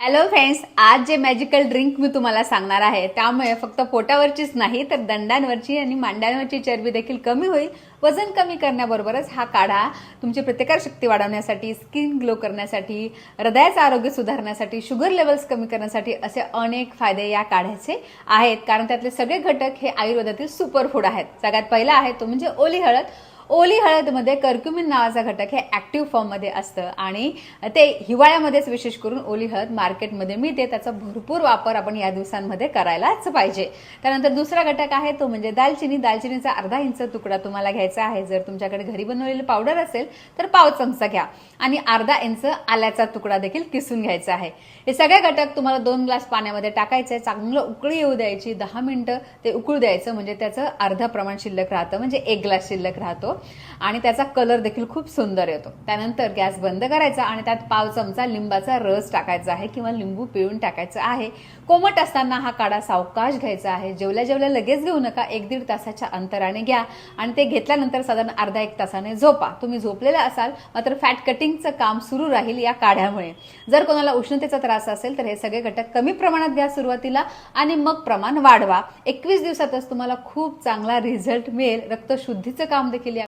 Hello friends आज जे magical drink मी तुम्हाला सांगणार आहे त्यामुळे फक्त पोटावरचीच नाही तर दंडांवरची आणि मांड्यांवरची चरबी देखील कमी होईल वजन कमी करण्याबरोबरच हा काढा. तुमची प्रतिकारशक्ती वाढवण्यासाठी स्किन ग्लो करण्यासाठी हृदयाचं आरोग्य सुधारण्यासाठी शुगर लेवल्स कमी करण्यासाठी असे अनेक फायदे या काढ्याचे आहेत. कारण त्यातले सगळे घटक हे आयुर्वेदातील सुपर फूड आहेत. सगळ्यात पहिला आहे तो म्हणजे ओली हळद. ओली हळदमध्ये कर्क्युमिन नावाचा घटक हे ऍक्टिव्ह फॉर्ममध्ये असतं आणि ते हिवाळ्यामध्येच विशेष करून ओली हळद मार्केटमध्ये मिळते. त्याचा भरपूर वापर आपण या दिवसांमध्ये करायलाच पाहिजे. त्यानंतर दुसरा घटक आहे तो म्हणजे दालचिनी. दालचिनीचा अर्धा इंच तुकडा तुम्हाला घ्यायचा आहे. जर तुमच्याकडे घरी बनवलेली पावडर असेल तर पाव चमचा घ्या. आणि अर्धा इंच आल्याचा तुकडा देखील किसून घ्यायचा आहे. हे सगळे घटक तुम्हाला दोन ग्लास पाण्यामध्ये टाकायचे. चांगलं उकळी येऊ द्यायची. दहा मिनिटं ते उकळू द्यायचं. म्हणजे त्याचं अर्ध प्रमाण शिल्लक राहतं. म्हणजे एक ग्लास शिल्लक राहतो. आणि त्याचा कलर देखील खूप सुंदर येतो. त्यानंतर गॅस बंद करायचा आणि त्यात पाव चमचा लिंबाचा रस टाकायचा आहे किंवा लिंबू पिळून टाकायचा आहे. कोमट असताना हा काढा सावकाश घ्यायचा आहे. जेवल्या जेवल्या लगेच घेऊ नका. एक दीड तासाच्या अंतराने घ्या आणि ते घेतल्यानंतर साधारण अर्धा एक तासाने झोपा. तुम्ही झोपलेला असाल मात्र फॅट कटिंगचं काम सुरू राहील या काढ्यामुळे. जर कोणाला उष्णतेचा त्रास असेल तर हे सगळे घटक कमी प्रमाणात घ्या सुरुवातीला आणि मग प्रमाण वाढवा. एकवीस दिवसातच तुम्हाला खूप चांगला रिझल्ट मिळेल. रक्तशुद्धीचं काम देखील या